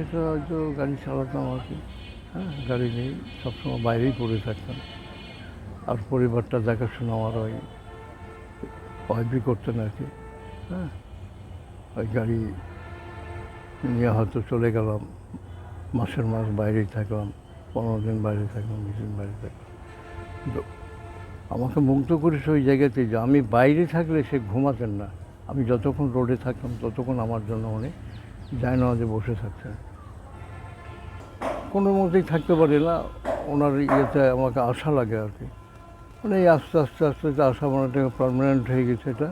সেটা হয়তো গাড়ি চালাতাম আর কি। হ্যাঁ গাড়ি নেই সবসময় বাইরেই পড়ে থাকতাম। আর পরিবারটা দেখাশোনা আমার ওই ওয়াইফই করতেন আর কি। হ্যাঁ ওই গাড়ি নিয়ে হয়তো চলে গেলাম, মাসের মাস বাইরেই থাকলাম, পনেরো দিন বাইরে থাকলাম, বিশ দিন বাইরে থাকলাম। আমাকে মুগ্ধ করেছে ওই জায়গাতে যে আমি বাইরে থাকলে সে ঘুমাতেন না। আমি যতক্ষণ রোডে থাকতাম ততক্ষণ আমার জন্য উনি যে বসে থাকতেন। কোনো মতেই থাকতে পারি না। ওনার ইয়েতে আমাকে আশা লাগে আর কি। মানে এই আস্তে আস্তে আস্তে আস্তে আশা মানে পারমানেন্ট হয়ে গেছে এটা,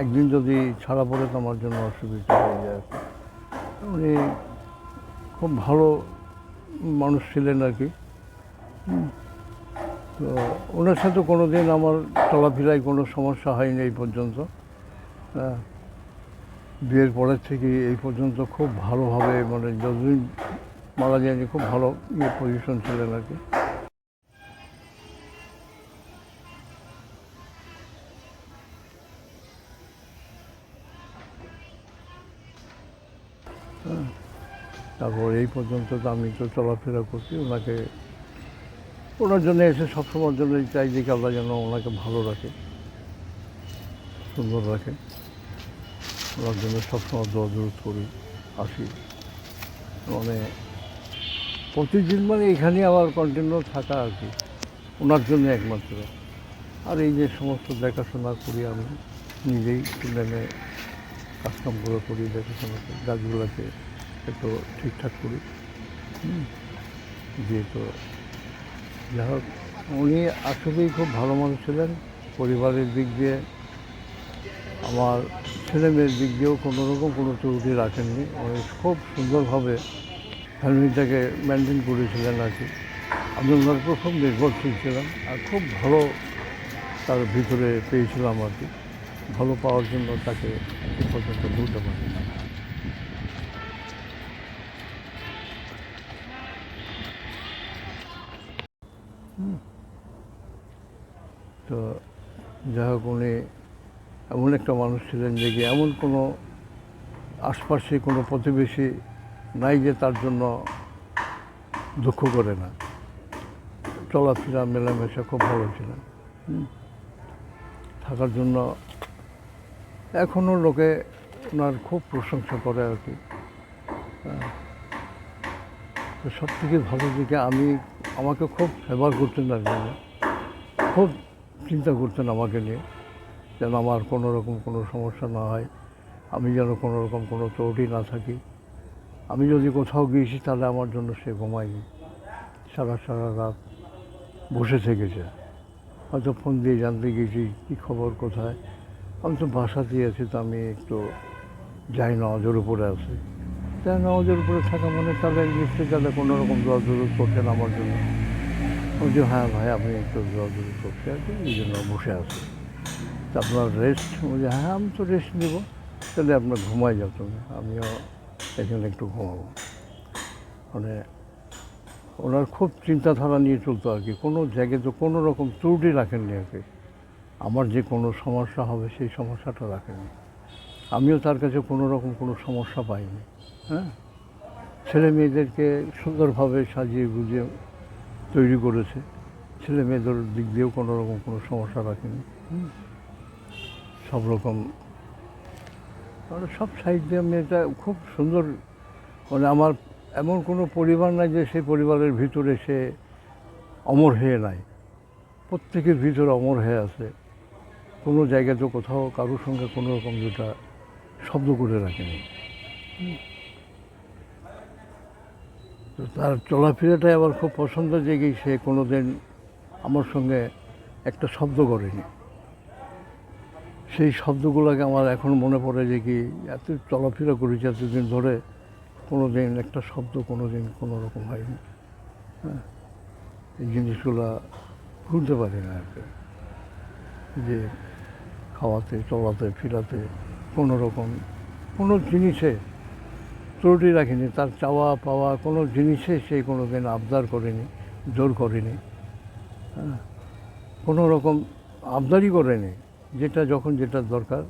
একদিন যদি ছাড়া পড়ে তো আমার জন্য অসুবিধা হয়ে যায় উনি খুব ভালো মানুষ ছিলেন আর কি। তো ওনার সাথে কোনো দিন আমার চলাফেরায় কোনো সমস্যা হয়নি এই পর্যন্ত। হ্যাঁ। বিয়ের পরের থেকে এই পর্যন্ত খুব ভালোভাবে মানে যতদিন মারা যায়নি খুব ভালো ইয়ে পজিশন ছিলেন আর কি তারপর এই পর্যন্ত তো আমি তো চলাফেরা করছি, ওনাকে ওনার জন্য এসে সবসময়ের জন্য চাই যে আল্লাহ যেন ওনাকে ভালো রাখে, সুন্দর রাখে। ওনার জন্য সবসময় দোয়া দূরত করি, আসি। মানে প্রতিদিন মানে এখানে আমার কন্টিনিউ থাকা আর কি। ওনার জন্য একমাত্র। আর এই যে সমস্ত দেখাশোনা করি আমি, নিজেই নেমে কাজকামগুলো করি, দেখাশোনা করি গাছগুলোকে একটু ঠিকঠাক করি। যেহেতু যাই হোক, উনি আসলেই খুব ভালো মানুষ ছিলেন। পরিবারের দিক দিয়ে, আমার ছেলে মেয়ের দিক দিয়েও কোনো রকম কোনো ত্রুটি রাখেননি। উনি খুব সুন্দরভাবে ফ্যামিলিটাকে মেনটেন করেছিলেন আর কি। আমি ওনার উপর খুব নির্ভরশীল ছিলাম আর খুব ভালো তার ভিতরে পেয়েছিলাম আর কি। ভালো পাওয়ার জন্য তাকে পর্যন্ত ভুলতে পারি না তো যাই হোক, উনি এমন একটা মানুষ ছিলেন যে এমন কোনো আশপাশে কোনো প্রতিবেশী নাই যে তার জন্য দুঃখ করে না। চলাফেরা, মেলামেশা খুব ভালো ছিল। থাকার জন্য এখনও লোকে ওনার খুব প্রশংসা করে আর কি। তো সব থেকে ভালো দিকে আমি, আমাকে খুব ফেভার করতেন আর কি। খুব চিন্তা করতেন আমাকে নিয়ে, যেন আমার কোনো রকম কোনো সমস্যা না হয়, আমি যেন কোনো রকম কোনো ত্রুটি না থাকি। আমি যদি কোথাও গিয়েছি, তাহলে আমার জন্য সে ঘুমায়নি। সারা সারা রাত বসে থেকেছে। হয়তো ফোন দিয়ে জানতে গেছি কী খবর, কোথায়? আমি তো বাসাতেই আছি, তো আমি একটু যাই নজর উপরে আছি। তাই নজর উপরে থাকা মানে তাহলে নিশ্চয়ই তাহলে কোনো রকম দোয়া দূর করছেন আমার জন্য? যে হ্যাঁ ভাই আপনি একটু দোয়া দূর করছে আর কি, এই জন্য বসে আছি। তা আপনার রেস্ট বলছে হ্যাঁ আমি তো রেস্ট নেব। তাহলে আপনার ঘুমাই তুমি। আমিও এখানে একটু ঘুমাবো। মানে ওনার খুব চিন্তাধারা নিয়ে চলতো আর কি। কোনো জায়গায় তো কোনো রকম ত্রুটি রাখেননি আর কি। আমার যে কোনো সমস্যা হবে সেই সমস্যাটা রাখেননি। আমিও তার কাছে কোনো রকম কোনো সমস্যা পাইনি হ্যাঁ? ছেলে মেয়েদেরকে সুন্দরভাবে সাজিয়ে গুজিয়ে তৈরি করেছে। ছেলে মেয়েদের দিক দিয়েও কোনো রকম কোনো সমস্যা রাখেনি। সব রকম মানে সব সাইড দিয়ে মেয়েটা খুব সুন্দর মানে আমার এমন কোনো পরিবার নাই যে সেই পরিবারের ভিতরে সে অমর হয়ে নাই। প্রত্যেকের ভিতরে অমর হয়ে আছে। কোনো জায়গায় তো কোথাও কারোর সঙ্গে কোনো রকম যেটা শব্দ করে রাখেনি। তো তার চলাফেরাটাই আমার খুব পছন্দ যে সে কোনো দিন আমার সঙ্গে একটা শব্দ করেনি। সেই শব্দগুলোকে আমার এখন মনে পড়ে যে কি এত চলাফেরা করেছি এতদিন ধরে কোনো দিন একটা শব্দ কোনো দিন কোনো রকম হয়নি। হ্যাঁ এই জিনিসগুলো ভুলতে পারি না আর যে খাওয়াতে, চলাতে, ফিরাতে কোনো রকম, কোনো জিনিসে ত্রুটি রাখিনি, তার চাওয়া পাওয়া কোনো জিনিসে সে কোনো দিন আবদার করেনি, জোর করেনি। হ্যাঁ কোনো রকম আবদারই করেনি। যেটা যখন যেটা দরকার,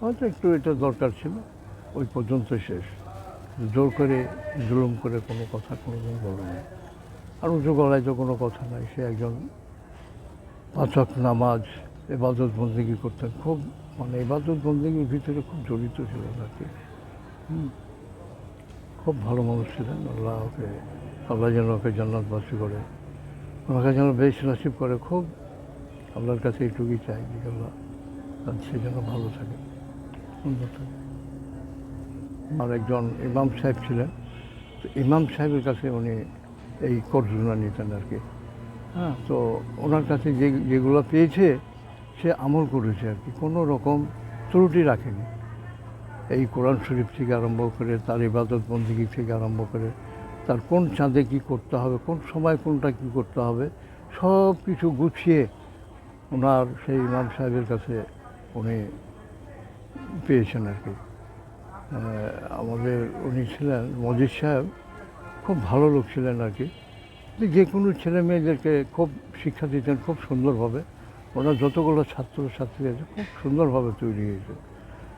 হয়তো একটু এটা দরকার ছিল, ওই পর্যন্ত শেষ। জোর করে জুলুম করে কোনো কথা কোনোদিন বলে না আর উঁচু গলায় তো কোনো কথা নাই। সে একজন পাচক নামাজ, এবাদত বন্দিগি করতেন। খুব মানে এবাদত বন্দিগির ভিতরে খুব জড়িত ছিলেন আর কি। খুব ভালো মানুষ ছিলেন। আল্লাহ ওকে, আল্লাহ যেন ওকে জান্নাতবাসী করে। ওনাকে যেন বেশ নসিব করে। খুব আল্লাহর কাছে এইটুকুই চাই যে আল্লাহ তার সে যেন ভালো থাকে সুন্দর থাকে। আর একজন ইমাম সাহেব ছিলেন তো ইমাম সাহেবের কাছে উনি এই কর্জনা নিতেন আর কি। হ্যাঁ। তো ওনার কাছে যে যেগুলো পেয়েছে সে আমল করেছে আর কি কোনো রকম ত্রুটি রাখেনি। এই কোরআন শরীফ থেকে আরম্ভ করে তার ইবাদত বন্দিগি থেকে আরম্ভ করে তার কোন চাঁদে কী করতে হবে কোন সময় কোনটা কী করতে হবে সব কিছু গুছিয়ে ওনার সেই ইমাম সাহেবের কাছে উনি পেয়েছেন আর কি। আমাদের উনি ছিলেন, মজিদ সাহেব খুব ভালো লোক ছিলেন আর কি। যে কোনো ছেলে মেয়েদেরকে খুব শিক্ষা দিতেন খুব সুন্দরভাবে। ওনার যতগুলো ছাত্র ছাত্রী আছে খুব সুন্দরভাবে তৈরি হয়েছে।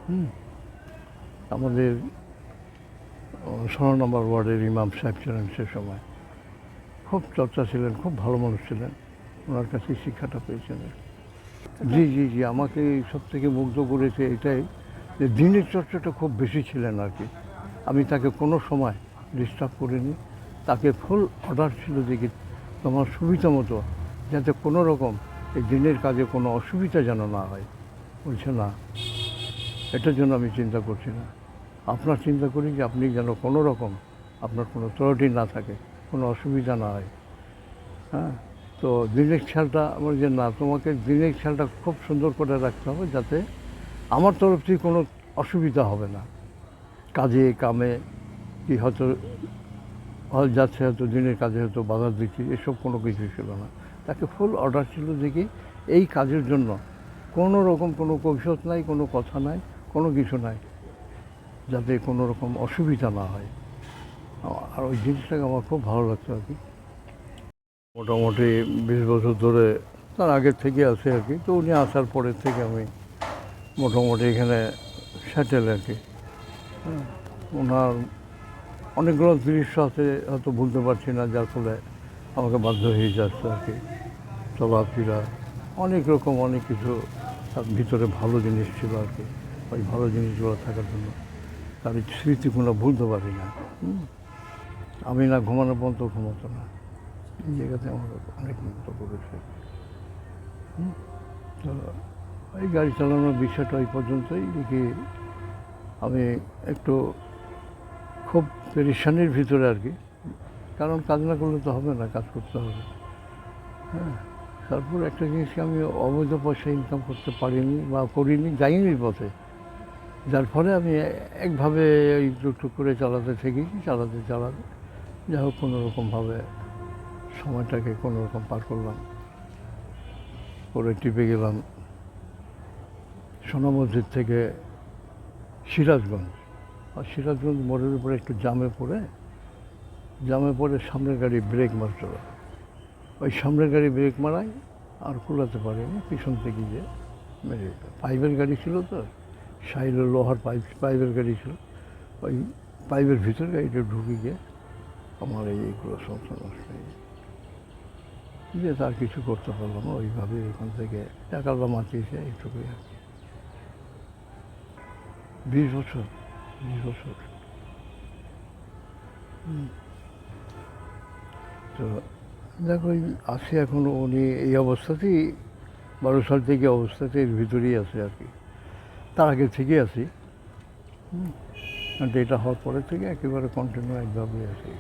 হুম। আমাদের ষোলো নম্বর ওয়ার্ডের ইমাম সাহেব ছিলেন সে সময়। খুব চর্চা ছিলেন, খুব ভালো মানুষ ছিলেন। ওনার কাছে শিক্ষাটা পেয়েছেন। জি জি জি, আমাকে সব থেকে মুগ্ধ করেছে এটাই যে দিনের চর্চাটা খুব বেশি ছিলেন আর কি। আমি তাকে কোনো সময় ডিস্টার্ব করিনি। তাকে ফুল অর্ডার ছিল কি তোমার সুবিধা মতো যাতে কোনো রকম এই দিনের কাজে কোনো অসুবিধা যেন না হয়। বলছে, না, এটার জন্য আমি চিন্তা করছি না। আপনার চিন্তা করি যে আপনি যেন কোনো রকম আপনার কোনো ত্রুটি না থাকে, কোনো অসুবিধা না হয়। হ্যাঁ? তো দিনের খেয়ালটা আমার যে না, তোমাকে দিনের খেয়ালটা খুব সুন্দর করে রাখতে হবে যাতে আমার তরফ থেকে কোনো অসুবিধা হবে না। কাজে, কামে, কি হয়তো হয় যাচ্ছে, হয়তো দিনের কাজে হয়তো বাধা দিচ্ছি, এসব কোনো কিছু ছিল না। তাকে ফুল অর্ডার ছিল কি এই কাজের জন্য। কোনো রকম কোনো কৌশল নাই, কোনো কথা নাই, কোনো কিছু নাই, যাতে কোনো রকম অসুবিধা না হয়। আর ওই জিনিসটাকে আমার খুব ভালো লাগতো আর কি। মোটামুটি বিশ বছর ধরে তার আগের থেকে আছে আর কি। তো উনি আসার পরের থেকে আমি মোটামুটি এখানে স্যাটেল আর কি। হ্যাঁ, ওনার অনেকগুলো দৃশ্য আছে হয়তো ভুলতে পারছি না যার ফলে আমাকে বাধ্য হয়ে যাচ্ছে আর কি। চলাফেরা অনেক রকম অনেক কিছু তার ভিতরে ভালো জিনিস ছিল আর কি ওই ভালো জিনিসগুলো থাকার জন্য। তার স্মৃতিগুলো ভুলতে পারি না। আমি না ঘুমানো পর্যন্ত ঘুমাতো না। এই জায়গাতে আমার অনেক মুক্ত করেছে। তো এই গাড়ি চালানোর বিষয়টা ওই পর্যন্তই। দেখি আমি একটু খুব পেরেশানির ভিতরে আর কি। কারণ কাজ না করলে তো হবে না, কাজ করতে হবে। হ্যাঁ তারপর একটা জিনিসকে আমি অবৈধ পয়সা ইনকাম করতে পারিনি বা করিনি, যাইনি পথে। যার ফলে আমি একভাবে ওই টুকটুক করে চালাতে থেকেছি, চালাতে চালাতে যাই হোক কোনো রকমভাবে সময়টাকে কোনো রকম পার করলাম করে টিপে গেলাম সোনা মসজিদ থেকে সিরাজগঞ্জ আর সিরাজগঞ্জ মোড়ের উপরে একটু জামে পড়ে জামে পড়ে সামনের গাড়ি ব্রেক মারছিল ওই সামনের গাড়ি ব্রেক মারাই আর কুলাতে পারিনি, পিছন থেকে যে মেরে। পাইপের গাড়ি ছিল তো, সাইডে লোহার পাইপ, পাইপের গাড়ি ছিল ওই পাইপের ভিতরে গাড়িটা ঢুকে গিয়ে আমার এইগুলো সমস্যা নষ্ট হয়ে। যে তার কিছু করতে পারলাম ওইভাবে এখান থেকে টাকাটা মাতিয়েছে এইটুকুই আর কি। বিশ বছর বিশ বছর। তো দেখো আছে এখন উনি এই অবস্থাতেই বারো সাল থেকে অবস্থাতে এর ভিতরেই আছে আর কি। তার আগে থেকে আছি। এটা হওয়ার পরে থেকে একেবারে কন্টিনিউ একভাবে আছি।